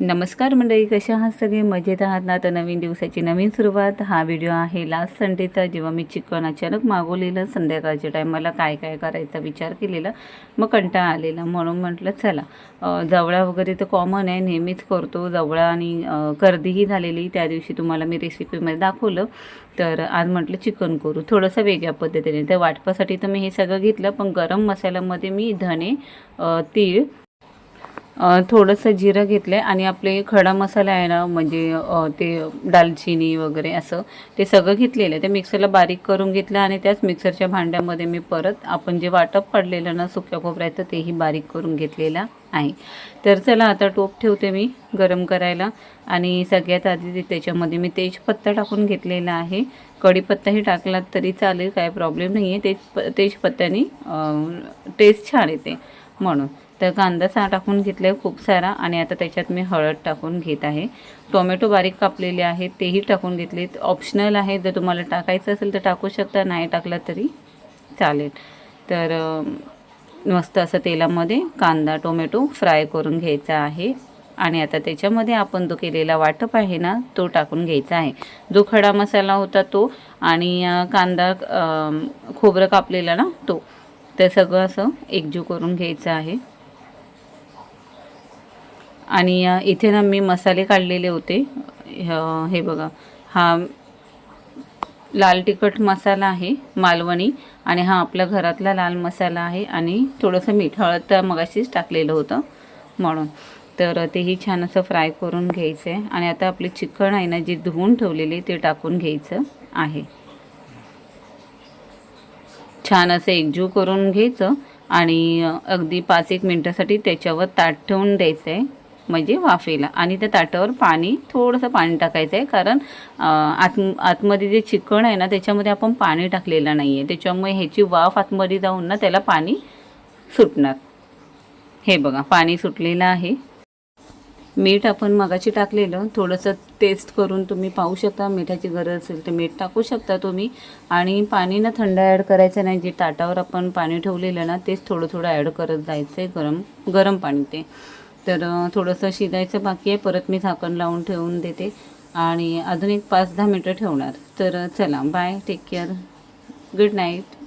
नमस्कार मंडळी कशा आहात सगळे? मजेत आहात ना? तर नवीन दिवसाची नवीन सुरुवात. हा व्हिडिओ आहे लास्ट संडेचा जेव्हा मी चिकन अचानक मागवलेलं संध्याकाळच्या टायमाला काय काय करायचा विचार केलेला मग कंटाळा आलेला. म्हणून म्हटलं चला जवळा वगैरे तर कॉमन आहे. नेहमीच करतो. जवळा आणि गर्दीही झालेली. त्या दिवशी तुम्हाला मी रेसिपीमध्ये दाखवलं. तर आज म्हटलं चिकन करू. थोडंसं वेगळ्या पद्धतीने. तर वाटपासाठी तर मी हे सगळं घेतलं. पण गरम मसाल्यामध्ये मी धणे तीळ थोडंसं जिरं घेतलं आहे आणि आपले खडा मसाला आहे ना म्हणजे ते दालचिनी वगैरे असं ते सगळं घेतलेलं आहे. ते मिक्सरला बारीक करून घेतलं आणि त्याच मिक्सरच्या भांड्यामध्ये मी परत आपण जे वाटप पडलेलं ना सुक्या खोबऱ्याचं तेही बारीक करून घेतलेलं आहे. तर चला आता टोप ठेवते मी गरम करायला आणि सगळ्यात आधी त्याच्यामध्ये मी तेजपत्ता टाकून घेतलेला आहे. कढीपत्ताही टाकला तरी चालेल काय प्रॉब्लेम नाही आहे तेज तेजपत्त्याने टेस्ट छान येते म्हणून. तर कांदा सा टाकून घेतला आहे खूप सारा आणि आता त्याच्यात मी हळद टाकून घेत आहे. टोमॅटो बारीक कापलेले आहेत तेही टाकून घेतलेत. ऑप्शनल आहे जर तुम्हाला टाकायचं असेल तर टाकू शकता नाही टाकला तरी चालेल. तर मस्त असं तेलामध्ये कांदा टोमॅटो फ्राय करून घ्यायचा आहे. आणि आता त्याच्यामध्ये आपण जो केलेला वाटप आहे ना तो टाकून घ्यायचा आहे. जो खडा मसाला होता तो आणि कांदा खोबरं कापलेला ना तो तर सगळं असं एकजीव करून घ्यायचं आहे. आणि इथे ना मी मसाले काढलेले होते. हे बघा. हा लाल तिखट मसाला आहे मालवणी. आणि हा आपल्या घरातला लाल मसाला आहे आणि थोडंसं मीठ हळद तर मगाशीच टाकलेलं होतं म्हणून. तर तेही छान असं फ्राय करून घ्यायचं आहे आणि आता आपले चिकन आहे ना जे धुवून ठेवलेले ते टाकून घ्यायचं आहे. छान असं एकजीव करून घ्यायचं आणि अगदी पाच एक मिनटासाठी त्याच्यावर ताट ठेवून द्यायचं आहे म्हणजे वाफेला. आणि त्या ताटावर पाणी थोडंसं पाणी टाकायचं आहे कारण आत आतमध्ये जे चिकण आहे ना त्याच्यामध्ये आपण पाणी टाकलेलं नाही आहे त्याच्यामुळे ह्याची वाफ आतमध्ये जाऊन ना त्याला पाणी सुटणार. हे बघा पाणी सुटलेलं आहे. मीठ आपण मगाशी टाकलेलं. थोडंसं टेस्ट करून तुम्ही पाहू शकता. मिठाची गरज असेल तर मीठ टाकू शकता तुम्ही. आणि पाणी ना थंड ॲड करायचं नाही. जे ताटावर आपण पाणी ठेवलेलं ना तेच थोडं थोडं ॲड करत जायचं आहे गरम गरम पाणी ते. तर थोडंसं शिजायचं बाकी आहे. परत मी झाकण लावून ठेवून देते. आणि अजून एक पाच दहा मिनटं ठेवणार. तर चला bye take care good night